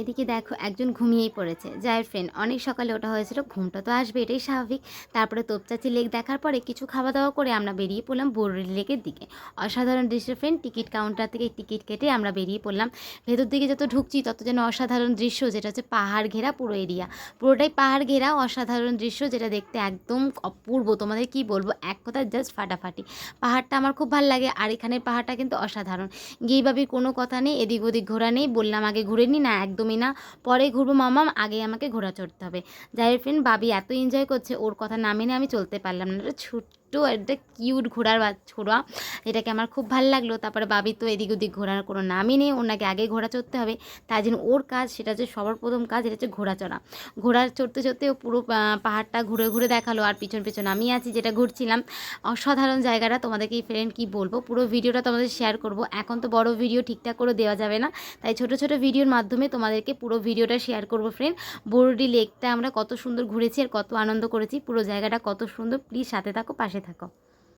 এদিকে দেখো, একজন ঘুমিয়েই পড়েছে। যার ফ্রেন্ড অনেক সকালে ওটা হয়েছিল, ঘুমটা তো আসবে, এটাই স্বাভাবিক। তারপরে তোপচাচি লেক দেখার পরে কিছু খাওয়া দাওয়া করে আমরা বেরিয়ে পড়লাম বরুড়ি লেকের দিকে। অসাধারণ দৃশ্য ফ্রেন্ড টিকিট কাউন্টার থেকে টিকিট কেটে আমরা বেরিয়ে পড়লাম। ভেতর দিকে যত ঢুকছি, তত যেন অসাধারণ দৃশ্য, যেটা হচ্ছে পাহাড় ঘেরা পুরো এরিয়া পুরোটাই পাহাড় ঘেরা, অসাধারণ দৃশ্য, যেটা দেখতে একদম অপূর্ব। তোমাদের কি বলব? এক কথা জাস্ট ফাটাফাটি। পাহাড়টা আমার খুব ভালো লাগে, আর এখানের পাহাড়টা কিন্তু অসাধারণ। গিয়ে কোনো কথা নেই এদিক ওদিক ঘোরা নেই, বললাম আগে ঘুরে নি, না একদমই না, পরে ঘুরবো মামাম আগে আমাকে ঘোরা চড়তে হবে। যাই ফ্রেন্ড বাবি এত এনজয় করছে, ওর কথা না মেনে আমি চলতে পারলাম না। এটা ছোট্ট, একটা কিউট ঘোড়ার ছোড়া যেটাকে আমার খুব ভালো লাগল। তারপরে বাবি তো এদিক ওদিক ঘোরার কোনো নামই নেই ওনাকে আগে ঘোড়া চড়তে হবে। তাই জন্য ওর কাজ, সেটা হচ্ছে সবার প্রথম কাজ, এটা হচ্ছে ঘোড়া চড়া। ঘোড়া চড়তে চড়তে ও পুরো পাহাড়টা ঘুরে ঘুরে দেখাল, আর পিছন পিছন আমি আছি যেটা ঘুরছিলাম। অসাধারণ জায়গাটা, তোমাদেরকে ফ্রেন্ড কী বলব? পুরো ভিডিওটা তোমাদের শেয়ার করব। এখন তো বড় ভিডিও ঠিকঠাক করে দেওয়া যাবে না। তাই ছোট ছোট ভিডিওর মাধ্যমে তোমাদেরকে পুরো ভিডিওটা শেয়ার করব ফ্রেন্ড বরুডি লেকটা আমরা কত সুন্দর ঘুরেছি আর কত আনন্দ করেছি। পুরো জায়গাটা কত সুন্দর। প্লিজ সাথে থাকো, পাশে থাকো।